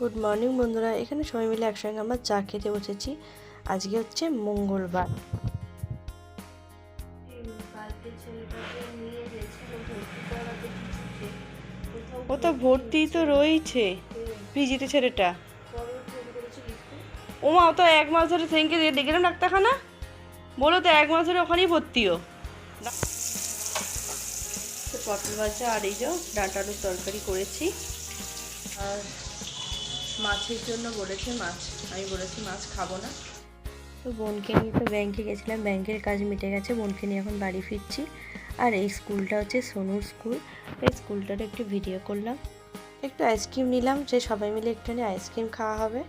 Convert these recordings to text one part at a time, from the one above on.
Good morning বন্ধুরা। এখানে সবাই মিলে একসঙ্গে আমরা চা খেতে বসেছি। আজকে হচ্ছে মঙ্গলবার। ও তো ভর্তি তো রয়েছে ভিজিতে ছেলেটা। ও মা ও তো এক মাস ধরে সেনকে ডেকে না ডাক্তারখানা। বলো তো, এক মাস ধরে ওখানেই ভর্তি ভর্তিও। পটল ভাজা আর এই যে ডাঁটা আলুর তরকারি করেছি। আর মাছের জন্য বলেছে মাছ। আমি বলেছি মাছ খাব না। তো বোনকে নিয়ে তো ব্যাংকে গেছিলাম। ব্যাংকের কাজ মিটে গেছে। বোনকে নিয়ে এখন বাড়ি ফিরছি। আর এই স্কুলটা হচ্ছে সোনুর স্কুল। এই স্কুলটার একটু ভিডিও করলাম। একটু আইসক্রিম নিলাম। যে সবাই মিলে একটুখানি আইসক্রিম খাওয়া হবে।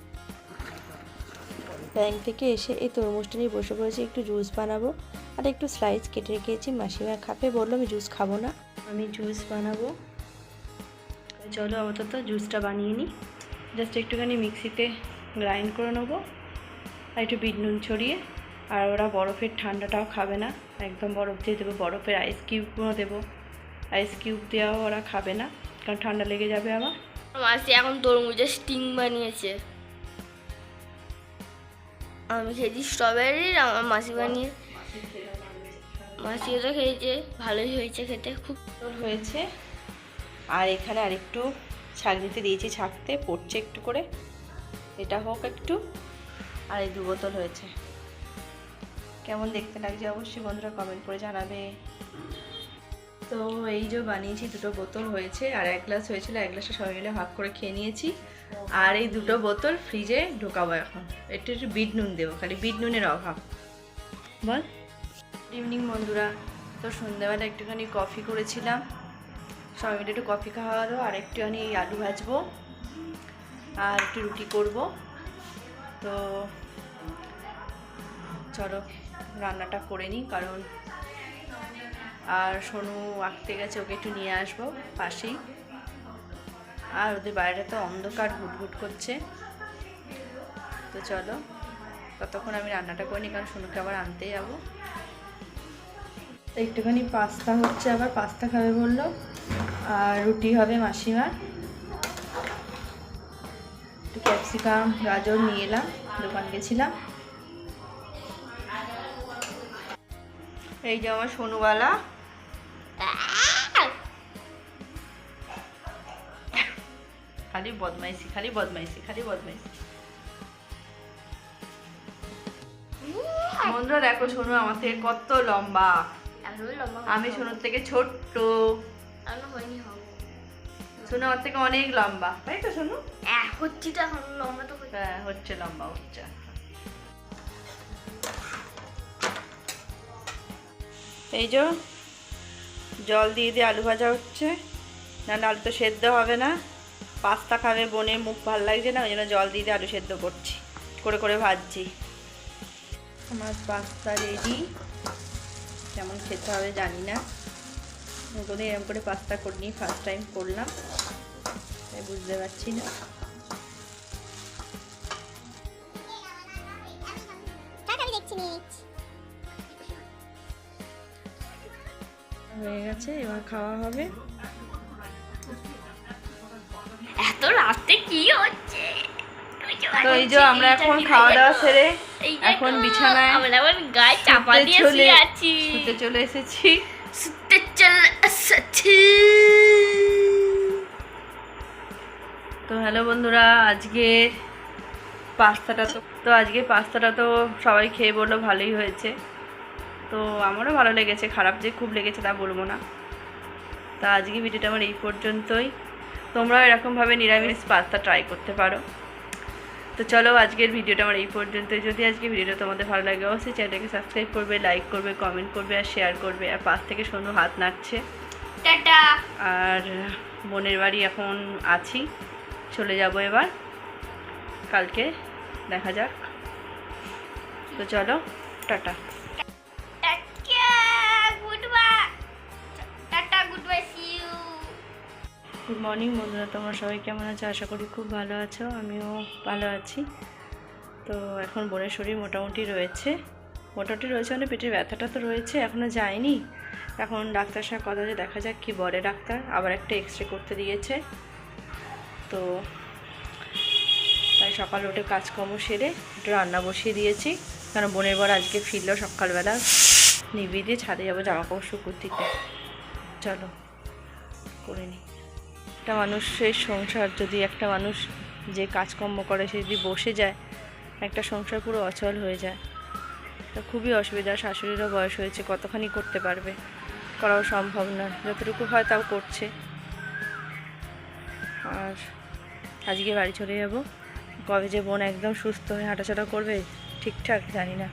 ব্যাংক থেকে এসে এই তরমুজটা নিয়ে বসে পড়েছি। একটু জুস বানাবো। আর একটু স্লাইস কেটে রেখেছি। মাসিমা খাবে। বলল আমি জুস খাব না। আমি জুস বানাবো। চলো আপাতত জুসটা বানিয়ে নিই। জাস্ট একটুখানি মিক্সিতে গ্রাইন্ড করে নেব আর একটু বিট নুন ছড়িয়ে। আর ওরা বরফের ঠান্ডাটাও খাবে না। একদম বরফ দিয়ে দেবো। বরফের আইস কিউবগুলো দেবো। আইস কিউব দেওয়াও ওরা খাবে না। কারণ ঠান্ডা লেগে যাবে আবার। মাসি এখন তরমুজের স্টিং বানিয়েছে। আমি খেয়েছি স্ট্রবেরির আমার মাসি বানিয়ে মাসি ওটা খেয়েছে। ভালোই হয়েছে খেতে। খুব হয়েছে। আর এখানে আরেকটু ছাগনিতে দিয়েছি ছাকতে, পড়ছে একটু করে। এটা হোক একটু। আর এই দু বোতল হয়েছে। কেমন দেখতে লাগছে অবশ্যই বন্ধুরা কমেন্ট করে জানাবে। তো এই যে বানিয়েছি, দুটো বোতল হয়েছে আর এক গ্লাস হয়েছিল। এক গ্লাসে সবাই মিলে ভাগ করে খেয়ে নিয়েছি। আর এই দুটো বোতল ফ্রিজে ঢোকাবো এখন। একটু একটু বিট নুন দেবো, খালি বিট নুনের অভাব। বল। গুড ইভিনিং বন্ধুরা। তো সন্ধ্যাবেলা একটুখানি কফি করেছিলাম। সবাই মিলে একটু কফি খাওয়া হলো আর একটুখানি আলু ভাজবো আর একটু রুটি করব। তো চলো, রান্নাটা করে নিই, কারণ আর সোনু আঁকতে গেছে, ওকে একটু নিয়ে আসব পাশেই। আর ওদের বাইরে তো অন্ধকার ঘুটঘুট করছে। তো চলো, ততক্ষণ আমি রান্নাটা করে নিই, কারণ সোনুকে আবার আনতে যাব। তো একটুখানি পাস্তা হচ্ছে, আবার পাস্তা খাবে বলল। আর রুটি হবে মাসিমার। একটু ক্যাপসিকাম গাজর নিয়ে এলাম দোকান গেছিলাম। এই যে আমার সোনুবালা। খালি বদমাইশি খালি বদমাইশি খালি বদমাইশি। বন্ধুরা দেখো সোনু আমার থেকে কত লম্বা আমি সোনুর থেকে ছোট্ট। সোনু আমার থেকে অনেক লম্বা। তাই তো সোনু হ্যাঁ হচ্ছি তো লম্বা তো হচ্ছে হ্যাঁ হচ্ছে লম্বা হচ্ছে। এই যে জল দিয়ে দিয়ে আলু ভাজা হচ্ছে। নাহলে আলু তো সেদ্ধ হবে না। পাস্তা খাবে বনে মুখ ভালো লাগছে না ওই জন্য জল দিয়ে দিয়ে আলু সেদ্ধ করছি। করে করে ভাজছি। আমার পাস্তা রেডি কেমন খেতে হবে জানি না। কোনোদিন এরকম করে পাস্তা করিনি ফার্স্ট টাইম করলাম। তাই বুঝতে পারছি না। হয়ে গেছে এবার খাওয়া হবে। এত রাতে কি হচ্ছে? তো এই যে আমরা এখন খাওয়া দাওয়া সেরে এখন বিছানায় আমরা গায়ে চাপা দিয়ে শুয়ে আছি। শুতে চলে এসেছি। শুতে চলে তো হ্যালো বন্ধুরা, আজকে পাস্তাটা তো তো আজকে পাস্তাটা তো সবাই খেয়ে বলল ভালোই হয়েছে। তো আমারও ভালো লেগেছে, খারাপ যে খুব লেগেছে তা বলব না। তা আজকে ভিডিওটা আমার এই পর্যন্তই। তোমরাও এরকমভাবে নিরামিষ পাস্তা ট্রাই করতে পারো। তো চলো আজকের ভিডিওটা আমার এই পর্যন্তই। যদি আজকে ভিডিওটা তোমাদের ভালো লাগে, অবশ্যই চ্যানেলকে সাবস্ক্রাইব করবে লাইক করবে কমেন্ট করবে, আর শেয়ার করবে। আর পাশ থেকে সোনু হাত নাড়ছে। টাটা। আর বোনের বাড়ি এখন আছি। চলে যাব এবার। কালকে দেখা যাক। তো চলো টাটা। গুড মর্নিং বন্ধুরা তোমরা সবাই কেমন আছো? আশা করি খুব ভালো আছো আমিও ভালো আছি। তো এখন বোনের শরীর মোটামুটি রয়েছে। মোটামুটি রয়েছে মানে পেটের ব্যথাটা তো রয়েছে এখনও যায়নি। এখন ডাক্তার সাথে কথা যে দেখা যাক কী বলে ডাক্তার। আবার একটা এক্স রে করতে দিয়েছে। তো তাই সকাল উঠে কাজকর্ম সেরে একটু রান্না বসিয়ে দিয়েছি। কারণ বোনের বর আজকে ফিরলো সকালবেলা। নিবিয়ে দিয়ে ছাদে যাব জামা কাপড় শুকুর দিতে। চলো, করে নিই একটা মানুষের সংসার, যদি একটা মানুষ যে কাজকর্ম করে, সে যদি বসে যায়, একটা সংসার পুরো অচল হয়ে যায়। তা খুবই অসুবিধা, শাশুড়িরও বয়স হয়েছে, কতখানি করতে পারবে? করাও সম্ভব না, যতটুকু হয় তাও করছে। আর আজকে বাড়ি চলে যাব। কবে যে বোন একদম সুস্থ হয়ে হাঁটাচলা করবে, ঠিকঠাক জানি না।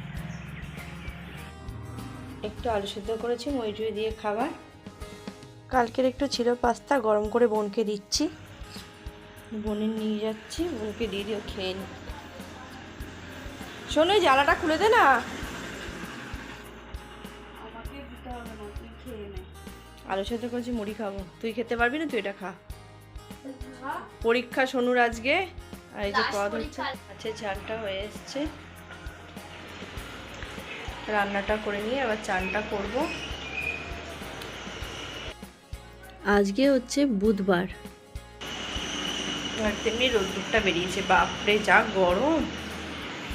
একটু আলু সিদ্ধ করেছি মইজুই দিয়ে খাবার। কালকের একটু ছিল পাস্তা, গরম করে বোনকে দিচ্ছি। বোনের নিয়ে যাচ্ছি বোনকে দিয়ে দিও, খেয়ে নি। শোনো জ্বালাটা খুলে দে না। আলু সেদ্ধ করেছি মুড়ি খাব। তুই খেতে পারবি না তুই এটা খা। পরীক্ষা সোনুর আজকে আর এই যে পদ হচ্ছে। আচ্ছা চানটা হয়ে এসছে। রান্নাটা করে নিয়ে আবার চানটা করব। আজকে হচ্ছে বুধবার। আর তেমনি রোদ্দুরটা বেরিয়েছে বাপরে যা গরম।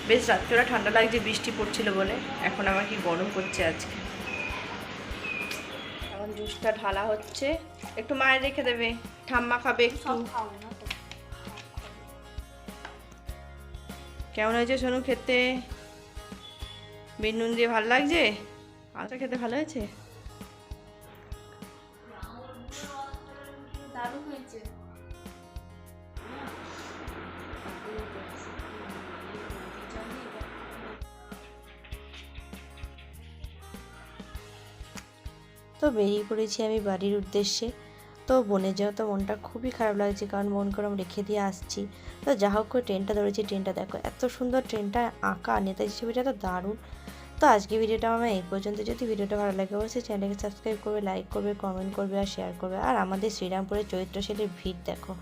বেশ রাত্রিবেলা ঠান্ডা লাগছে বৃষ্টি পড়ছিল বলে। এখন আমার কি গরম করছে আজকে। জুসটা ঢালা হচ্ছে। একটু মায়ের রেখে দেবে ঠাম্মা খাবে একটু। কেমন হয়েছে সোনু খেতে? বিনুন দিয়ে ভালো লাগছে? আলটা খেতে ভালো হয়েছে? তো বেরিয়ে পড়েছি আমি বাড়ির উদ্দেশ্যে। তো বনে যাওয়া তো মনটা খুবই খারাপ লাগছে, কারণ মন করে আমি রেখে দিয়ে আসছি। তো যা হোক করে ট্রেনটা ধরেছি, ট্রেনটা দেখো, এত সুন্দর ট্রেনটা আঁকা, নেতাজি ছবিটা তো দারুণ। তো আজকে ভিডিওটা আমার এই পর্যন্ত, যদি ভিডিওটা ভালো লাগে অবশ্যই চ্যানেলকে সাবস্ক্রাইব করবে, লাইক করবে কমেন্ট করবে আর শেয়ার করবে। আর আমাদের শ্রীরামপুরের চরিত্রশীলের ভিড় দেখো।